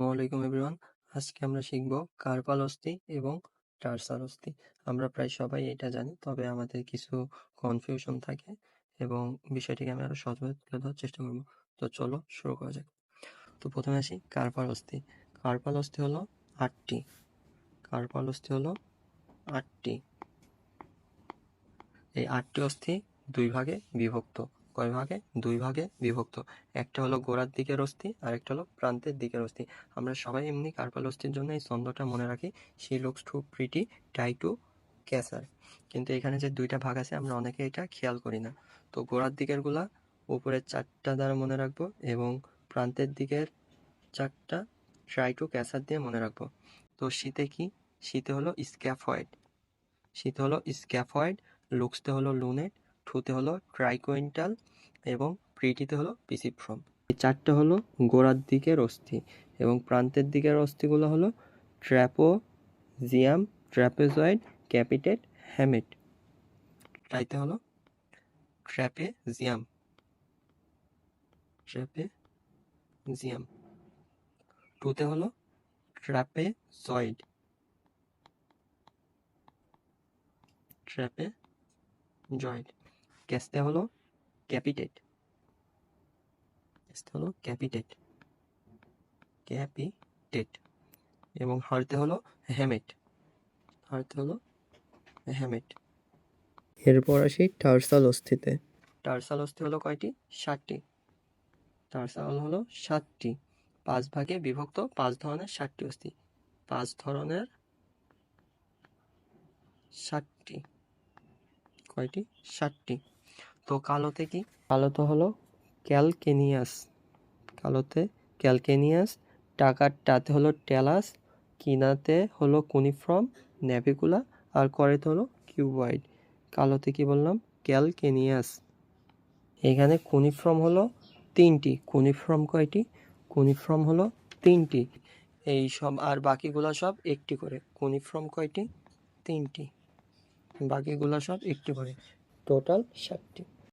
আসসালামাইকুম এভরিওয়ান। আজকে আমরা শিখব কার্পাল অস্থি এবং টার্সাল অস্থি। আমরা প্রায় সবাই এটা জানি, তবে আমাদের কিছু কনফিউশন থাকে এবং বিষয়টিকে আমি আরও সহজভাবে তুলে ধরার চেষ্টা করব। তো চলো শুরু করা যাক। তো প্রথমে আসি কার্পাল অস্থি। কার্পাল অস্থি হলো আটটি। কার্পাল অস্থি হলো আটটি। এই আটটি অস্থি দুই ভাগে বিভক্ত। কয় ভাগে? দুই ভাগে বিভক্ত। একটা হলো গোড়ার দিকের অস্থি আর একটা হলো প্রান্তের দিকের অস্থি। আমরা সবাই এমনি কার্পাল অস্থির জন্য এই ছন্দটা মনে রাখি she looks too pretty tie to Caesar. কিন্তু এখানে যে দুইটা ভাগ আছে, আমরা অনেকে এটা খেয়াল করি না। তো গোড়ার দিকেরগুলা উপরের চারটা দ্বারা মনে রাখব এবং প্রান্তের দিকের চারটা ট্রাই টু ক্যাসার দিয়ে মনে রাখব। তো শীতে কি? শীতে হলো স্ক্যাফয়েড শীতে হলো স্ক্যাফয়েড লুকসতে হলো লুনেট ঠুতে হলো ট্রাইকোয়েন্টাল এবং প্রিটিতে হলো পিসিফ্রম এই চারটে হলো গোড়ার দিকের অস্থি এবং প্রান্তের দিকের অস্থিগুলো হলো ট্র্যাপোজিয়াম ট্র্যাপেজয়েড ক্যাপিটেট হ্যামেট। ট্রাইতে হলো ট্র্যাপেজিয়াম। ট্র্যাপেজিয়াম। টুতে হলো ট্র্যাপেজয়েড। ট্র্যাপে জয়েন্ট ক্যাস্তে হলো ক্যাপিটেট হলো ক্যাপিটেট ক্যাপিটেট এবং হারতে হলো হ্যামেট হারতে হলো হ্যামেট এরপর আসি টার্সাল অস্থিতে। টার্সাল অস্থি হলো কয়টি? ষাটটি টার্সাল হলো সাতটি। পাঁচ ভাগে বিভক্ত পাঁচ ধরনের ষাটটি অস্থি। পাঁচ ধরনের ষাটটি কয়টি? ষাটটি তো কালোতে কি? কালোতে হলো ক্যালকেনিয়াস। কালোতে ক্যালকেনিয়াস টাকার টাতে হলো টেলাস কিনাতে হলো কুনিফ্রম ন্যাভিকুলা আর করেতে হলো কিউবয়েড কালোতে কি বললাম? ক্যালকেনিয়াস। এখানে কুনিফ্রম হলো তিনটি। কুনিফ্রম কয়টি? কুনিফ্রম হলো তিনটি। এই সব আর বাকিগুলো সব একটি করে। কুনিফ্রম কয়টি? তিনটি। বাকিগুলো সব একটি করে। টোটাল ষাটটি